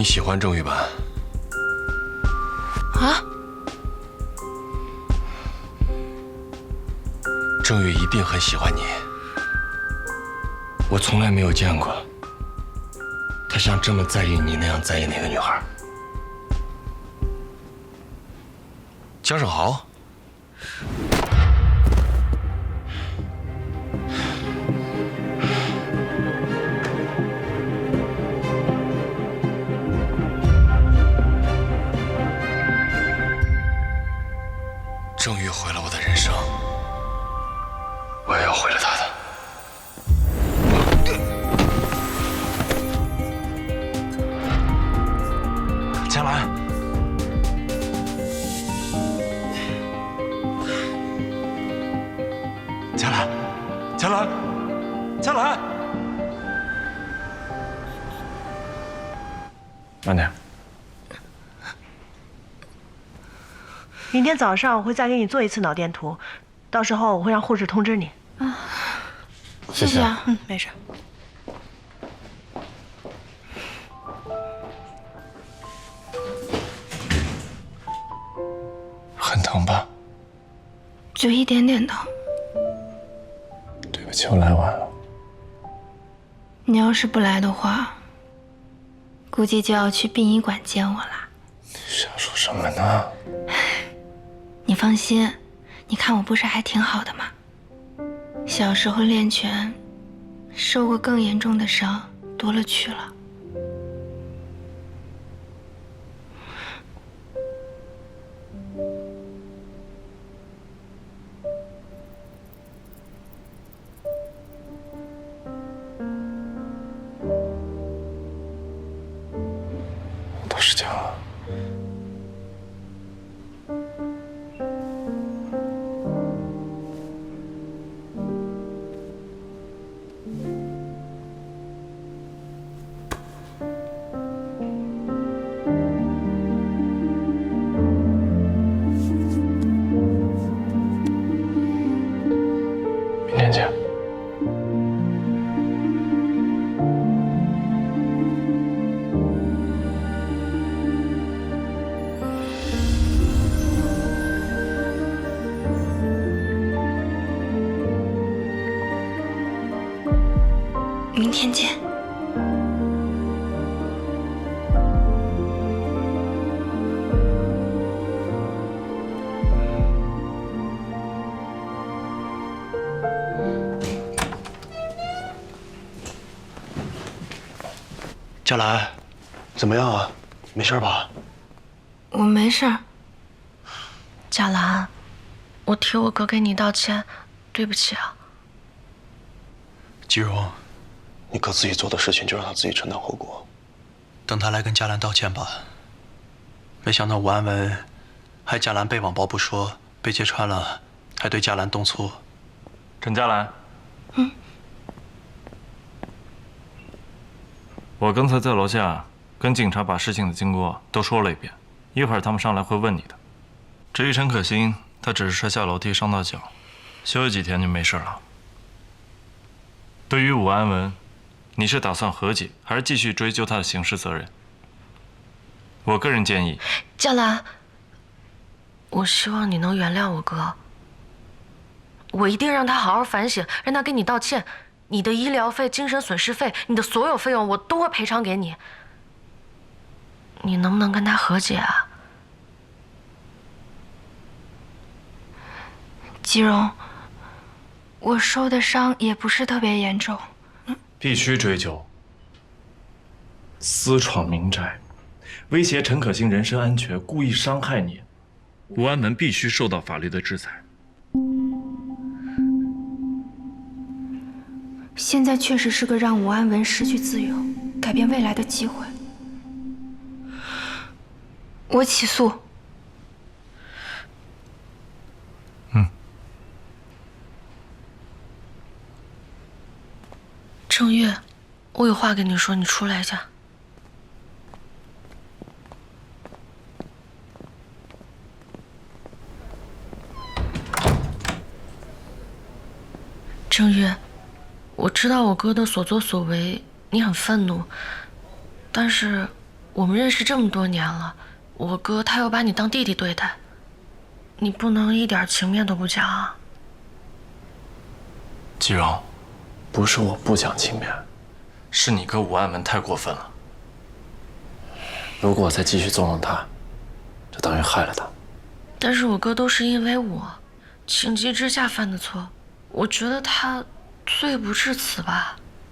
你喜欢郑玉吧？啊？郑玉一定很喜欢你。我从来没有见过他像这么在意你那样在意那个女孩。江胜豪。生，我也要毁了他的。江兰，江兰，江兰，江兰，慢点。明天早上我会再给你做一次脑电图，到时候我会让护士通知你。啊谢谢啊。嗯，没事。很疼吧？就一点点疼。对不起，我来晚了。你要是不来的话，估计就要去殡仪馆见我啦。瞎说什么呢？放心，你看我不是还挺好的吗？小时候练拳，受过更严重的伤多了去了。明天见。佳兰，怎么样啊？没事吧？我没事儿。贾兰，我替我哥给你道歉，对不起啊。季荣，你哥自己做的事情就让他自己承担后果。等他来跟佳兰道歉吧。没想到武安文害佳兰被网暴不说，被揭穿了，还对佳兰动粗。陈佳兰，嗯，我刚才在楼下跟警察把事情的经过都说了一遍，一会儿他们上来会问你的。至于陈可辛，他只是摔下楼梯伤到脚，休息几天就没事了。对于武安文，你是打算和解，还是继续追究他的刑事责任？我个人建议，佳兰，我希望你能原谅我哥。我一定让他好好反省，让他跟你道歉。你的医疗费、精神损失费，你的所有费用我都会赔偿给你。你能不能跟他和解啊？吉荣，我受的伤也不是特别严重。必须追究。私闯民宅，威胁陈可辛人身安全，故意伤害你，吴安文必须受到法律的制裁。现在确实是个让武安文失去自由、改变未来的机会。我起诉。嗯郑月，我有话跟你说，你出来一下。郑月，我知道我哥的所作所为，你很愤怒，但是我们认识这么多年了，我哥他又把你当弟弟对待，你不能一点情面都不讲啊！季荣，不是我不讲情面，是你哥武安门太过分了。如果我再继续纵容他，就等于害了他。但是我哥都是因为我情急之下犯的错，我觉得他罪不至此吧。